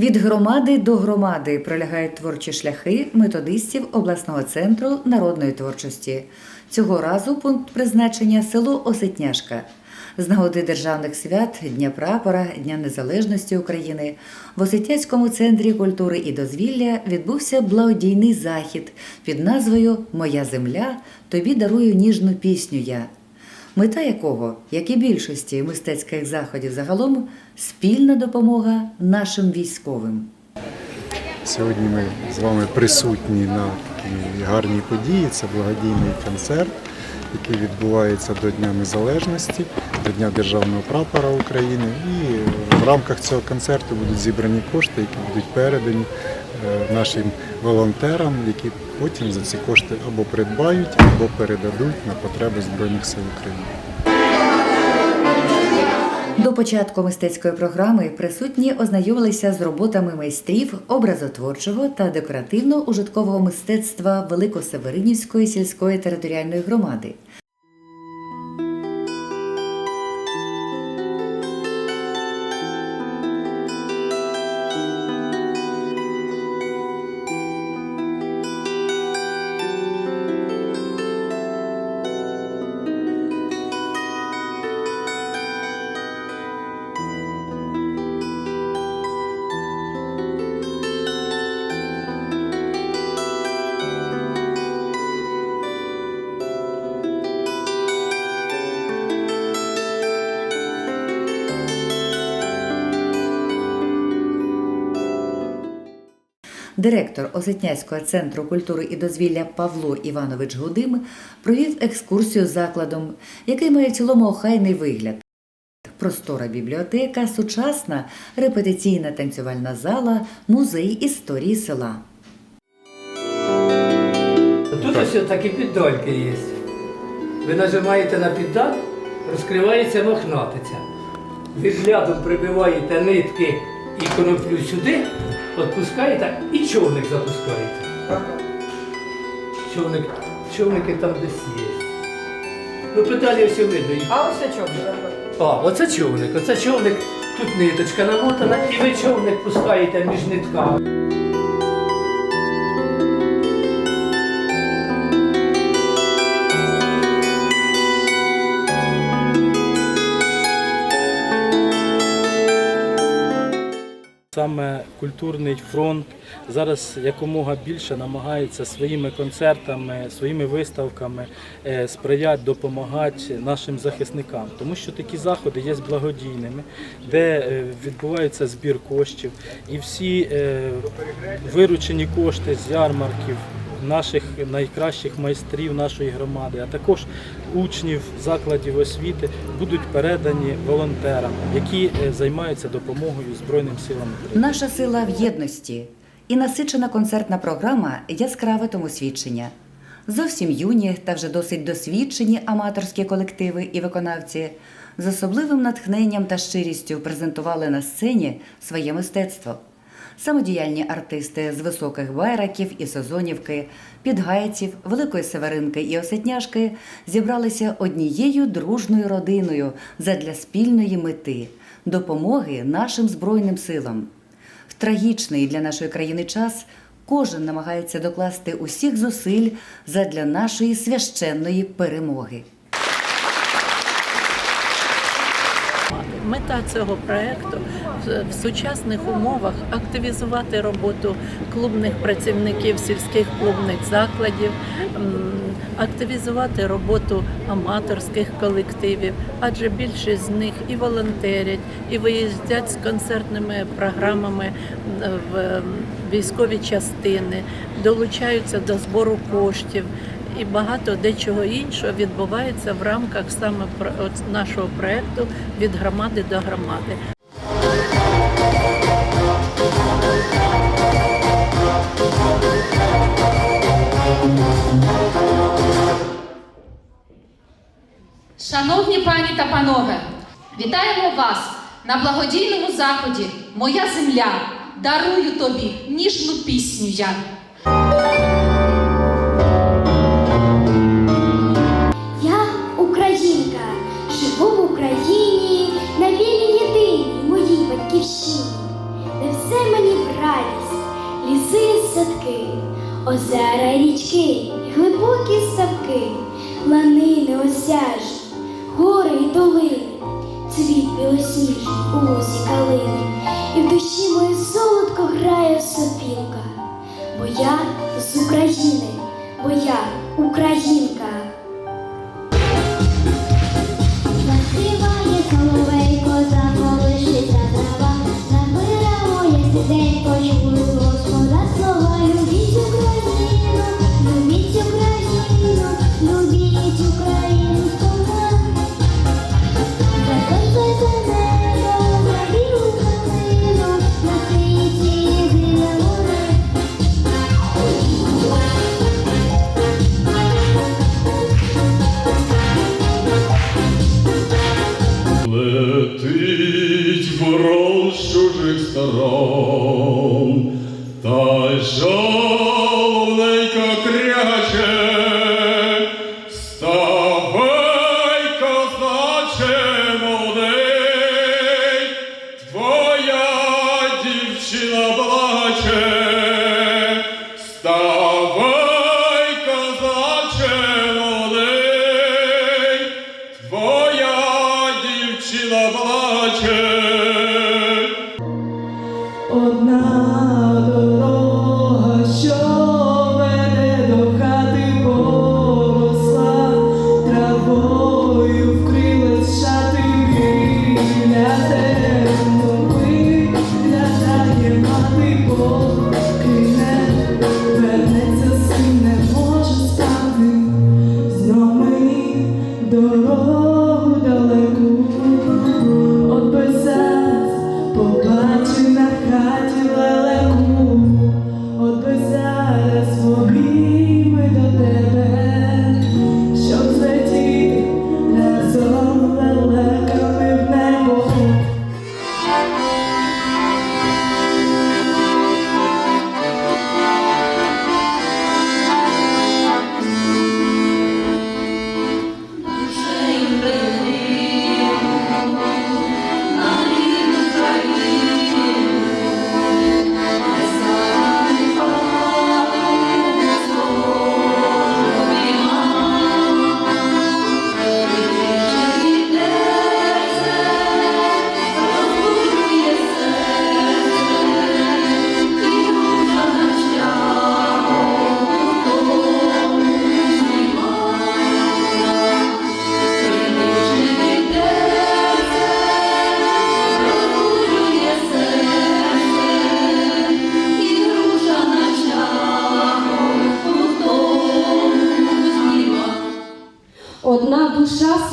Від громади до громади пролягають творчі шляхи методистів обласного центру народної творчості. Цього разу пункт призначення село Осетняшка. З нагоди державних свят Дня прапора, Дня Незалежності України в Осетяцькому центрі культури і дозвілля відбувся благодійний захід під назвою Моя земля тобі дарую ніжну пісню я мета якого, як і більшості мистецьких заходів загалом, спільна допомога нашим військовим. Сьогодні ми з вами присутні на такій гарній події. Це благодійний концерт, який відбувається до Дня Незалежності, до Дня Державного прапора України. І в рамках цього концерту будуть зібрані кошти, які будуть передані е, нашим волонтерам, які потім за ці кошти або придбають, або передадуть на потреби Збройних сил України. До початку мистецької програми присутні ознайомилися з роботами майстрів образотворчого та декоративно-ужиткового мистецтва Великосеверинівської сільської територіальної громади. Директор Осетняцького центру культури і дозвілля Павло Іванович Гудим провів екскурсію закладом, який має в цілому охайний вигляд. Простора бібліотека, сучасна репетиційна танцювальна зала, музей історії села. Тут ось такі піддольки є. Ви нажимаєте на піддал, розкривається мохнатиця. Ви взглядом прибиваєте нитки і коноплю сюди, відпускаєте і човник запускаєте. Човник, човники там десь є. Ну, педалі ось видно. їх. А ось що? А, оце човник, оце човник, тут ниточка намотана, і ви човник пускаєте між нитками. Саме культурний фронт зараз якомога більше намагається своїми концертами, своїми виставками е, сприяти, допомагати нашим захисникам, тому що такі заходи є благодійними, де е, відбувається збір коштів, і всі е, виручені кошти з ярмарків. Наших найкращих майстрів нашої громади, а також учнів закладів освіти будуть передані волонтерам, які е, займаються допомогою Збройним силам. Наша сила в єдності і насичена концертна програма яскраве тому свідчення. Зовсім юні та вже досить досвідчені аматорські колективи і виконавці з особливим натхненням та щирістю презентували на сцені своє мистецтво. Самодіяльні артисти з високих байраків і сезонівки, підгайців, Великої Северинки і Осетняшки зібралися однією дружною родиною задля спільної мети допомоги нашим Збройним силам. В трагічний для нашої країни час кожен намагається докласти усіх зусиль задля нашої священної перемоги. Мета цього проекту в- сучасних умовах активізувати роботу клубних працівників сільських клубних закладів, активізувати роботу аматорських колективів, адже більшість з них і волонтерять, і виїздять з концертними програмами в військові частини, долучаються до збору коштів. І багато дечого іншого відбувається в рамках саме нашого проекту від громади до громади. Шановні пані та панове, вітаємо вас на благодійному заході Моя земля. Дарую тобі ніжну пісню. Я ставки, озера, річки, глибокі ставки, ланини осяжі, гори й долини, цвіт білосніжний у лузі калини, і в душі моє солодко грає сопілка, бо я з України, бо я українка.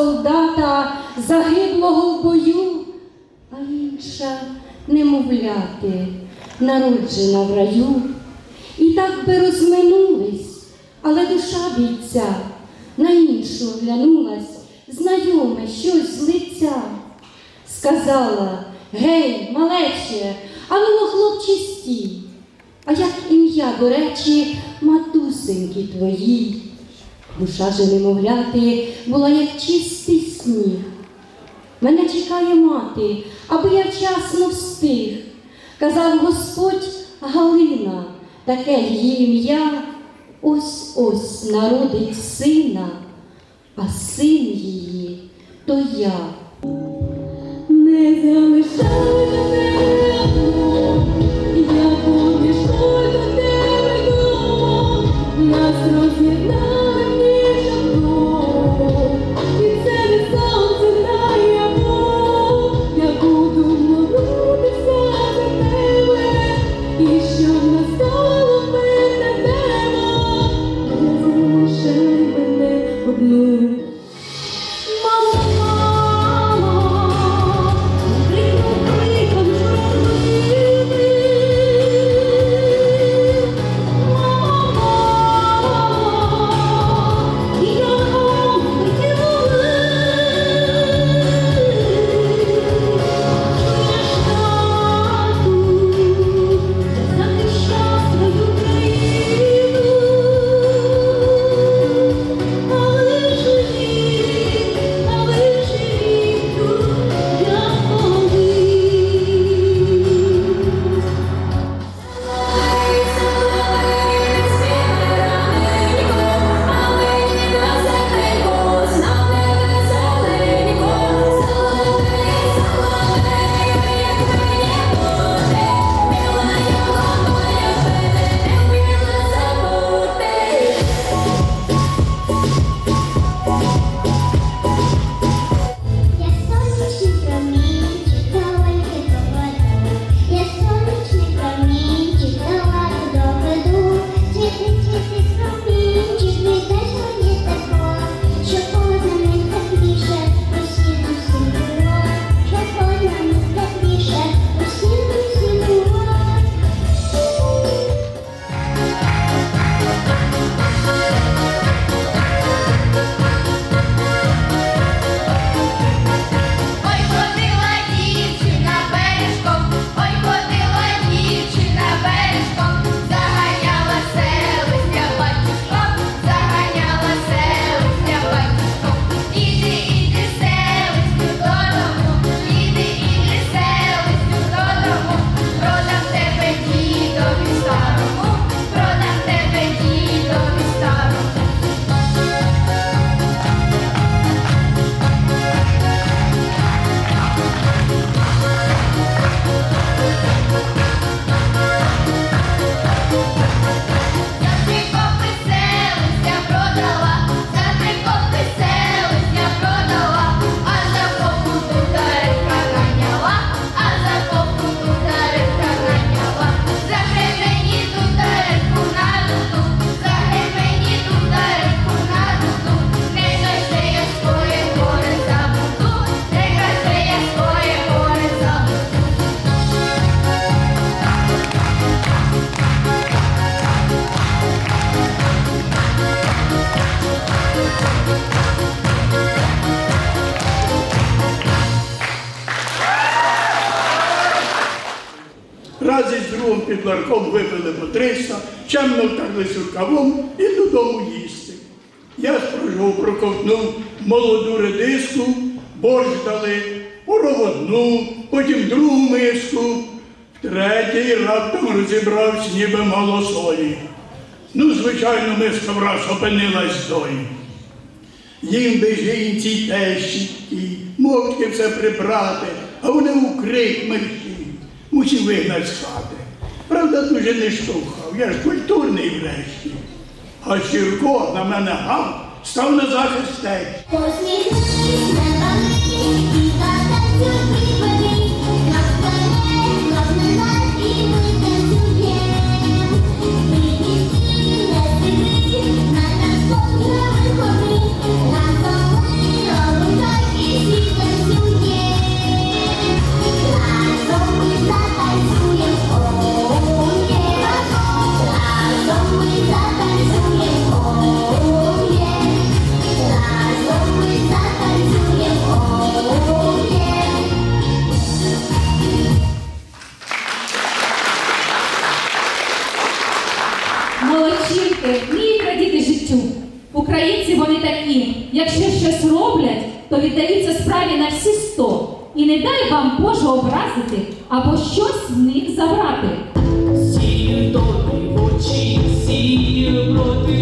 Солдата загиблого в бою, а інша немовляти, народжена в раю. І так би розминулись, але душа бійця на іншу оглянулась, знайоме щось з лиця. Сказала, гей, малече, ану, хлопче, стій. А як ім'я, до речі, матусеньки твоїй. Душа же немовляти була як чистий сніг. Мене чекає мати, аби я вчасно встиг. Казав Господь Галина, таке її ім'я, ось ось народить сина, а син її то я. Не залишай мене двом випили по 300, чемно втерлись рукавом і додому їсти. Я спрожов, проковтнув молоду редиску, борщ дали, пороводну, потім другу миску, третій раптом розібрався, ніби мало солі. Ну, звичайно, миска враз опинилась долі. Їм би жінці тещі, мовчки все прибрати, а вони у крик мерщі, мусив вигнати з хати. Правда, дуже не штовхав, я ж культурний врешті. А Щірко на мене гав, став на захист Українці вони такі. Якщо щось роблять, то віддаються справі на всі сто. І не дай вам Боже образити або щось в них забрати. Сію в очі, сію проти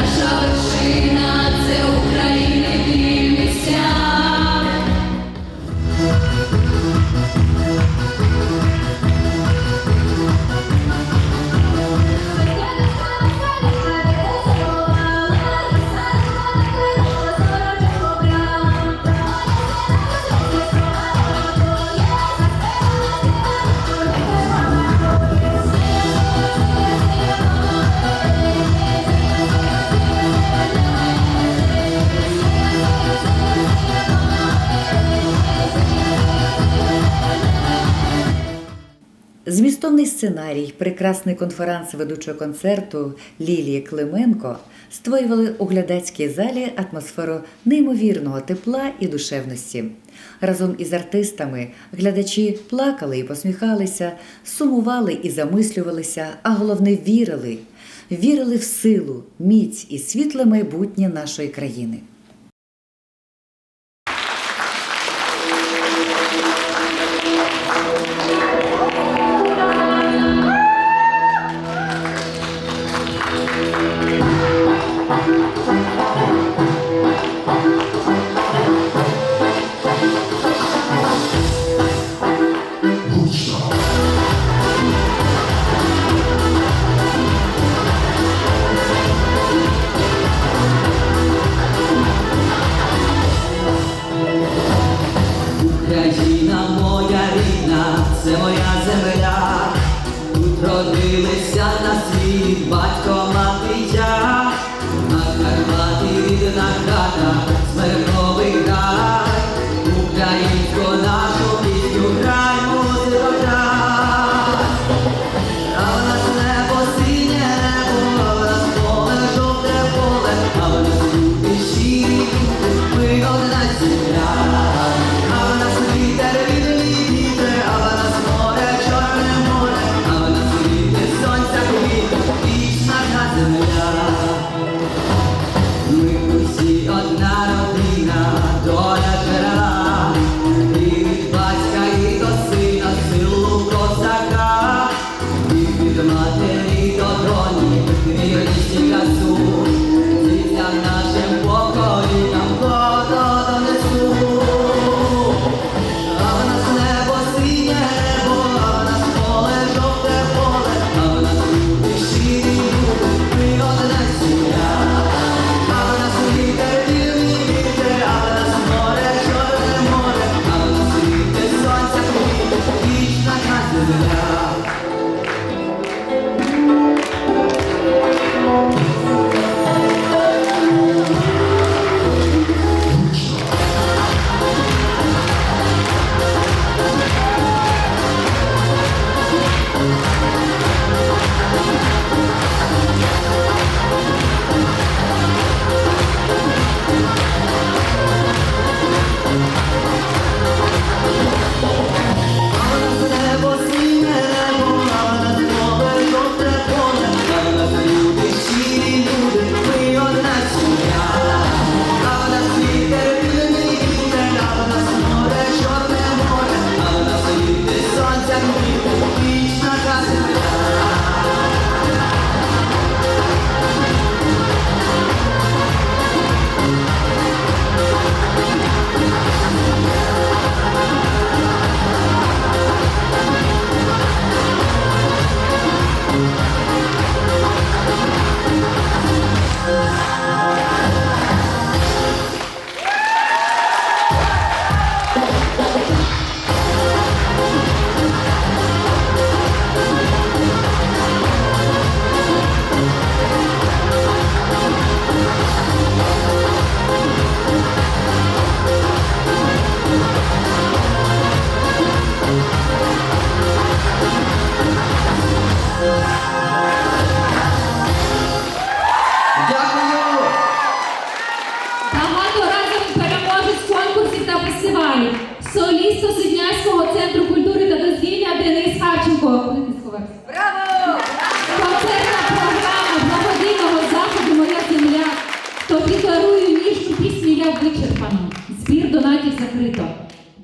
Nasza сценарій, прекрасний конферанс ведучого концерту Лілії Клименко створювали у глядацькій залі атмосферу неймовірного тепла і душевності. Разом із артистами глядачі плакали і посміхалися, сумували і замислювалися, а головне вірили, вірили в силу, міць і світле майбутнє нашої країни. Це моя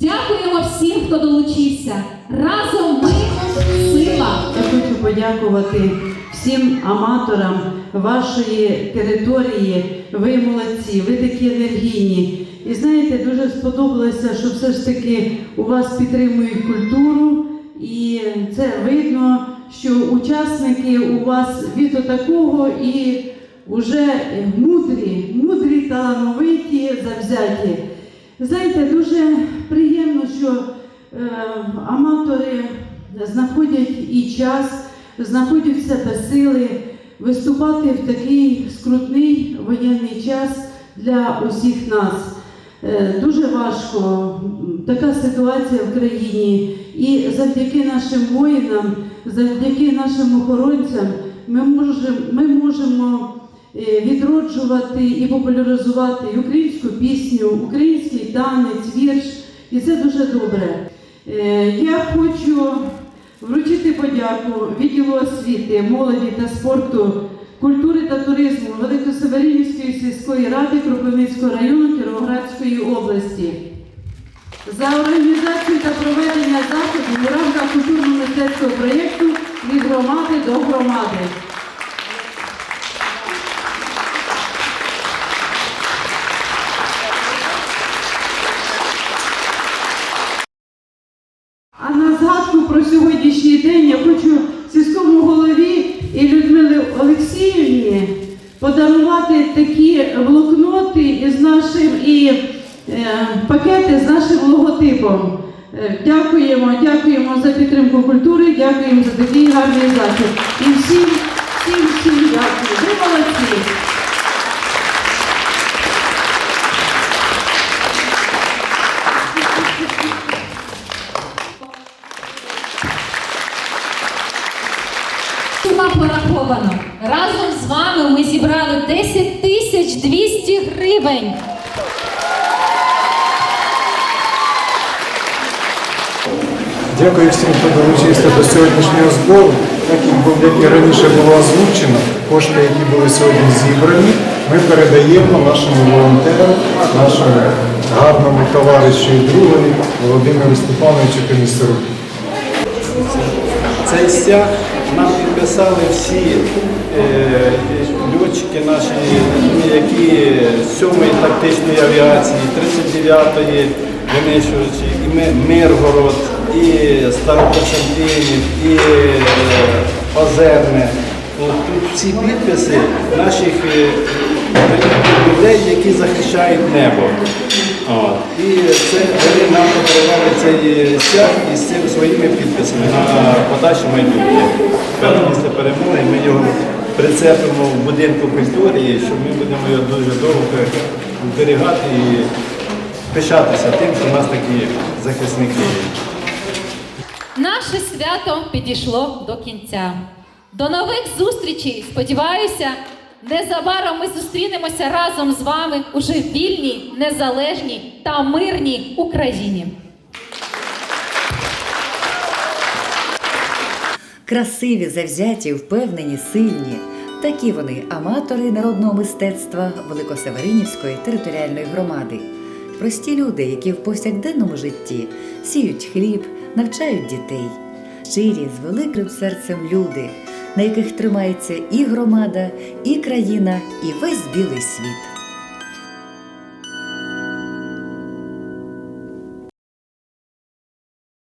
Дякуємо всім, хто долучився. Разом ми сила. Я хочу подякувати всім аматорам вашої території. Ви молодці, ви такі енергійні. І знаєте, дуже сподобалося, що все ж таки у вас підтримують культуру, і це видно, що учасники у вас від такого і вже мудрі, мудрі, талановиті, завзяті. Знаєте, дуже приємно, що е, аматори знаходять і час, знаходять в себе сили виступати в такий скрутний воєнний час для усіх нас. Е, Дуже важко така ситуація в країні, і завдяки нашим воїнам, завдяки нашим охоронцям, ми можемо, ми можемо відроджувати і популяризувати українську пісню, український танець, вірш, і це дуже добре. Е, Я хочу вручити подяку відділу освіти, молоді та спорту, культури та туризму Великосеверинівської сільської ради Кропивницького району Кіровоградської області за організацію та проведення заходів у рамках культурно-мистецького проєкту від громади до громади. А на згадку про сьогоднішній день я хочу сільському голові і Олексіївні подарувати такі блокноти із нашим і е, пакети з нашим логотипом. Е, Дякуємо, дякуємо за підтримку культури, дякуємо за такий гарний захід. І всім, всім, всім дякую. Гривень. Дякую всім, хто долучився до сьогоднішнього збору. Так як і раніше було озвучено, кошти, які були сьогодні зібрані, ми передаємо нашому волонтеру, нашому гарному товаришу і другові Володимиру Степановичу Комісару. Цей стяг нам підписали всі е, льотчики наші, які 7-ї тактичної авіації, 39-ї винищувачі, і Ми- Миргород, і Старокостянтинів, і е, Озерне. Тут всі підписи наших е, людей, які захищають небо. От. І це вони нам подарували цей стяг із цими своїми підписами на подальше майбутнє. Після перемоги ми його прицепимо в будинку культури, що ми будемо його дуже довго зберігати і пишатися тим, що в нас такі захисники. Наше свято підійшло до кінця. До нових зустрічей. Сподіваюся, незабаром ми зустрінемося разом з вами уже в вільній, незалежній та мирній Україні. Красиві, завзяті, впевнені, сильні. Такі вони аматори народного мистецтва Великосеверинівської територіальної громади. Прості люди, які в повсякденному житті сіють хліб, навчають дітей. Щирі, з великим серцем люди, на яких тримається і громада, і країна, і весь білий світ.